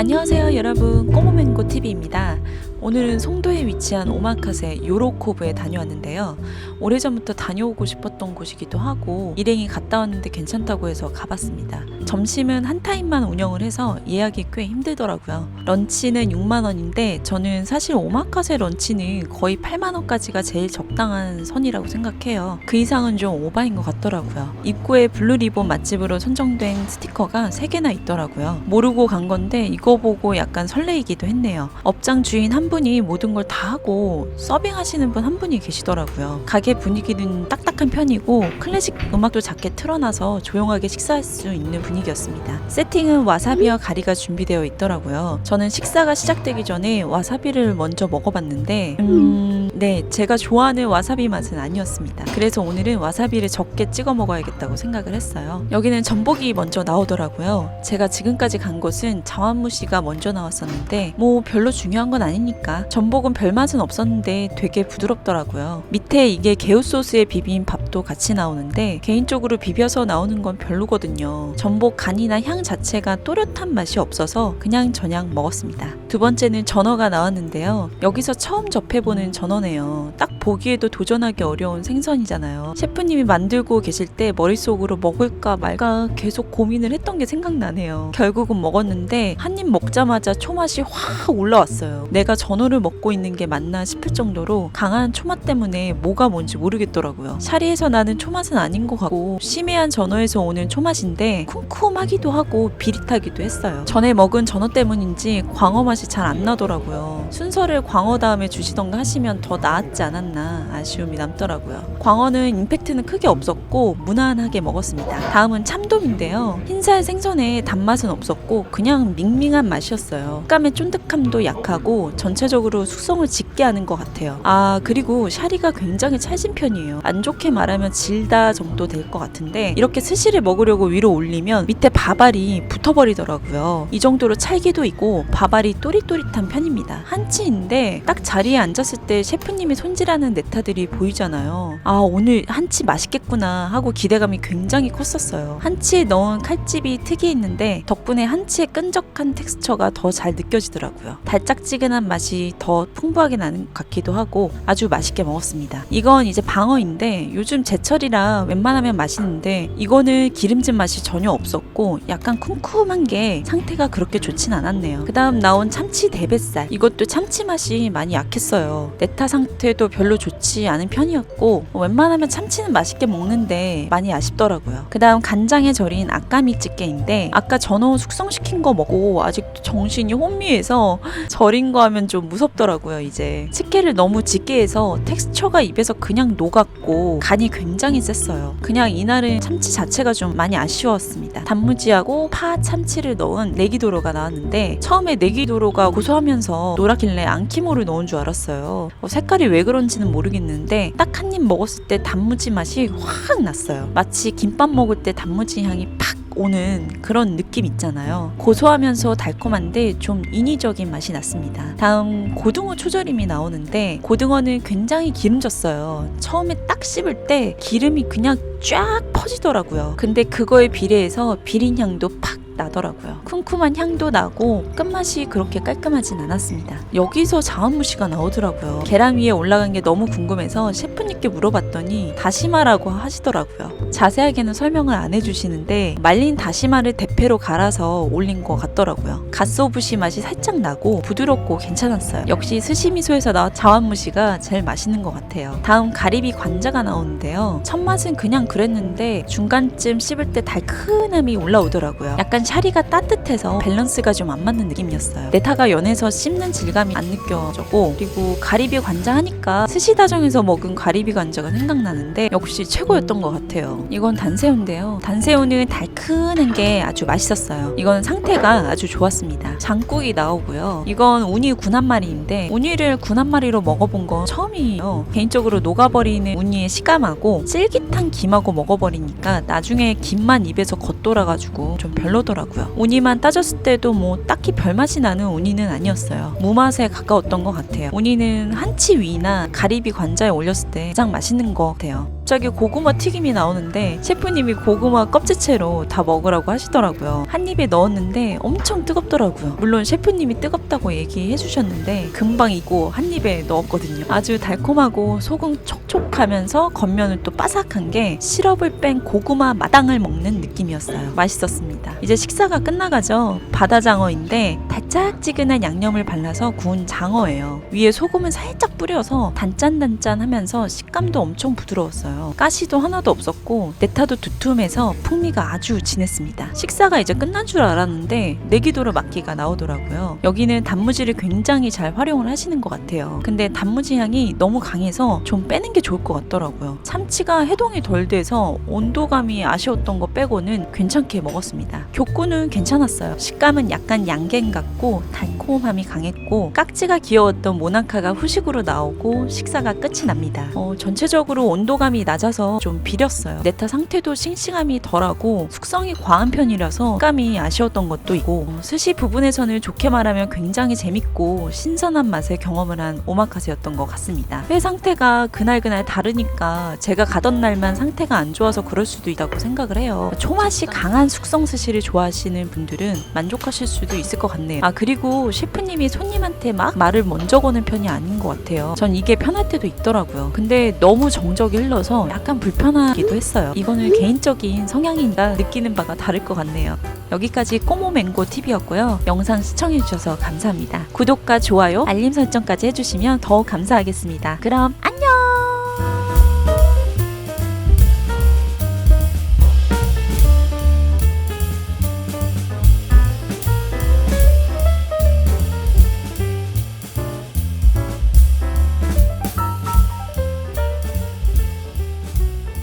안녕하세요 여러분 꼬모맹고 TV입니다. 오늘은 송도에 위치한 오마카세 요로코브에 다녀왔는데요. 오래전부터 다녀오고 싶었던 곳이기도 하고 일행이 갔다 왔는데 괜찮다고 해서 가봤습니다. 점심은 한 타임만 운영을 해서 예약이 꽤 힘들더라고요. 런치는 6만 원인데 저는 사실 오마카세 런치는 거의 8만 원까지가 제일 적당한 선이라고 생각해요. 그 이상은 좀 오바인 것 같더라고요. 입구에 블루 리본 맛집으로 선정된 스티커가 3개나 있더라고요. 모르고 간 건데 이거 보고 약간 설레이기도 했네요. 업장 주인 한 분이 모든 걸 다 하고 서빙하시는 분 한 분이 계시더라고요. 가게 분위기는 딱딱한 편이고 클래식 음악도 작게 틀어놔서 조용하게 식사할 수 있는 분위기 였습니다. 세팅은 와사비와 가리가 준비되어 있더라고요. 저는 식사가 시작되기 전에 와사비를 먼저 먹어봤는데 음, 네, 제가 좋아하는 와사비 맛은 아니었습니다. 그래서 오늘은 와사비를 적게 찍어 먹어야겠다고 생각을 했어요. 여기는 전복이 먼저 나오더라고요. 제가 지금까지 간 곳은 자완무씨가 먼저 나왔었는데 뭐 별로 중요한 건 아니니까 전복은 별 맛은 없었는데 되게 부드럽더라고요. 밑에 이게 개우 소스에 비빈 밥도 같이 나오는데 개인적으로 비벼서 나오는 건 별로거든요. 전복 간이나 향 자체가 또렷한 맛이 없어서 그냥 저냥 먹었습니다. 두 번째는 전어가 나왔는데요. 여기서 처음 접해보는 전어네요. 딱 보기에도 도전하기 어려운 생선이잖아요. 셰프님이 만들고 계실 때 머릿속으로 먹을까 말까 계속 고민을 했던 게 생각나네요. 결국은 먹었는데 한 입 먹자마자 초맛이 확 올라왔어요. 내가 전어를 먹고 있는 게 맞나 싶을 정도로 강한 초맛 때문에 뭐가 뭔지 모르겠더라고요. 샤리에서 나는 초맛은 아닌 것 같고 심해한 전어에서 오는 초맛인데 쿰쿰하기도 하고 비릿하기도 했어요. 전에 먹은 전어 때문인지 광어 맛이 잘 안 나더라고요. 순서를 광어 다음에 주시던가 하시면 더 나았지 않았나 아쉬움이 남더라고요. 광어는 임팩트는 크게 없었고 무난하게 먹었습니다. 다음은 참돔인데요. 흰살 생선에 단맛은 없었고 그냥 밍밍한 맛이었어요. 식감의 쫀득함도 약하고 전체적으로 숙성을 짙게 하는 것 같아요. 아 그리고 샤리가 굉장히 찰진 편이에요. 안 좋게 말하면 질다 정도 될 것 같은데 이렇게 스시를 먹으려고 위로 올리면 밑에 밥알이 붙어버리더라고요. 이 정도로 찰기도 있고 밥알이 또릿또릿한 편입니다. 한치인데 딱 자리에 앉았을 때 셰프님이 손질하는 네타들이 보이잖아요. 아 오늘 한치 맛있겠구나 하고 기대감이 굉장히 컸었어요. 한치에 넣은 칼집이 특이했는데 덕분에 한치의 끈적한 텍스처가 더 잘 느껴지더라고요. 달짝지근한 맛이 더 풍부하게 나는 것 같기도 하고 아주 맛있게 먹었습니다. 이건 이제 방어인데 요즘 제철이라 웬만하면 맛있는데 이거는 기름진 맛이 전혀 없 었고 약간 쿰쿰한 게 상태가 그렇게 좋진 않았네요. 그 다음 나온 참치 대뱃살 이것도 참치 맛이 많이 약했어요. 네타 상태도 별로 좋지 않은 편이었고 웬만하면 참치는 맛있게 먹는데 많이 아쉽더라고요. 그 다음 간장에 절인 아까미 찌개인데 아까 전어 숙성시킨 거 먹고 아직도 정신이 혼미해서 절인 거 하면 좀 무섭더라고요 이제 치케를 너무 짙게 해서 텍스처가 입에서 그냥 녹았고 간이 굉장히 셌어요. 그냥 이날은 참치 자체가 좀 많이 아쉬웠습니다. 단무지하고 파 참치를 넣은 내기도로가 나왔는데 처음에 내기도로가 고소하면서 노랗길래 안키모를 넣은 줄 알았어요. 어, 색깔이 왜 그런지는 모르겠는데 딱 한 입 먹었을 때 단무지 맛이 확 났어요. 마치 김밥 먹을 때 단무지 향이 팍 오는 그런 느낌 있잖아요. 고소하면서 달콤한데 좀 인위적인 맛이 났습니다. 다음 고등어 초절임이 나오는데 고등어는 굉장히 기름졌어요. 처음에 딱 씹을 때 기름이 그냥 쫙 퍼지더라고요. 근데 그거에 비례해서 비린 향도 팍 나더라고요. 쿰쿰한 향도 나고 끝맛이 그렇게 깔끔하진 않았습니다. 여기서 자원무시가 나오더라고요. 계란 위에 올라간 게 너무 궁금해서 셰프님께 물어봤더니 다시마라고 하시더라고요. 자세하게는 설명을 안 해주시는데 말린 다시마를 대패로 갈아서 올린 것 같더라고요. 갓소부시 맛이 살짝 나고 부드럽고 괜찮았어요. 역시 스시미소에서 나온 자완무시가 제일 맛있는 것 같아요. 다음 가리비 관자가 나오는데요. 첫 맛은 그냥 그랬는데 중간쯤 씹을 때 달큰함이 올라오더라고요. 약간 샤리가 따뜻해서 밸런스가 좀 안 맞는 느낌이었어요. 네타가 연해서 씹는 질감이 안 느껴졌고 그리고 가리비 관자 하니까 스시 다정에서 먹은 가리비 관자가 생각나는데 역시 최고였던 것 같아요. 이건 단새우인데요. 단새우는 달큰한 게 아주 맛있었어요. 이건 상태가 아주 좋았습니다. 장국이 나오고요. 이건 우니 군한 마리인데 우니를 군한 마리로 먹어본 건 처음이에요. 개인적으로 녹아버리는 우니의 식감하고 쫄깃한 김하고 먹어버리니까 나중에 김만 입에서 겉돌아가지고 좀 별로더라고요. 우니만 따졌을 때도 뭐 딱히 별맛이 나는 우니는 아니었어요. 무맛에 가까웠던 것 같아요. 우니는 한치 위나 가리비 관자에 올렸을 때 가장 맛있는 것 같아요. 갑자기 고구마 튀김이 나오는데 셰프님이 고구마 껍질채로 다 먹으라고 하시더라고요. 한 입에 넣었는데 엄청 뜨겁더라고요. 물론 셰프님이 뜨겁다고 얘기해 주셨는데 금방 익고 한 입에 넣었거든요. 아주 달콤하고 속은 촉촉하면서 겉면은 또 바삭한 게 시럽을 뺀 고구마 마당을 먹는 느낌이었어요. 맛있었습니다. 이제 식사가 끝나가죠. 바다장어인데 달짝지근한 양념을 발라서 구운 장어예요. 위에 소금을 살짝 뿌려서 단짠단짠하면서 식감도 엄청 부드러웠어요. 가시도 하나도 없었고 네타도 두툼해서 풍미가 아주 진했습니다. 식사가 이제 끝난 줄 알았는데 내기도로 막기가 나오더라고요. 여기는 단무지를 굉장히 잘 활용을 하시는 것 같아요. 근데 단무지 향이 너무 강해서 좀 빼는 게 좋을 것 같더라고요. 참치가 해동이 덜 돼서 온도감이 아쉬웠던 거 빼고는 괜찮게 먹었습니다. 교구는 괜찮았어요. 식감은 약간 양갱 같고 달콤함이 강했고 깍지가 귀여웠던 모나카가 후식으로 나오고 식사가 끝이 납니다. 어, 전체적으로 온도감이 낮아서 좀 비렸어요. 네타 상태도 싱싱함이 덜하고 숙성이 과한 편이라서 식감이 아쉬웠던 것도 있고 어, 스시 부분에서는 좋게 말하면 굉장히 재밌고 신선한 맛을 경험을 한 오마카세였던 것 같습니다. 회 상태가 그날그날 다르니까 제가 가던 날만 상태가 안 좋아서 그럴 수도 있다고 생각을 해요. 초맛이 강한 숙성 스시를 좋아하시는 분들은 만족하실 수도 있을 것 같네요. 아 그리고 셰프님이 손님한테 막 말을 먼저 거는 편이 아닌 것 같아요. 전 이게 편할 때도 있더라고요. 근데 너무 정적이 흘러서 약간 불편하기도 했어요. 이거는 개인적인 성향인가 느끼는 바가 다를 것 같네요. 여기까지 꼬모 맹고 TV였고요. 영상 시청해주셔서 감사합니다. 구독과 좋아요, 알림 설정까지 해주시면 더욱 감사하겠습니다. 그럼 안녕!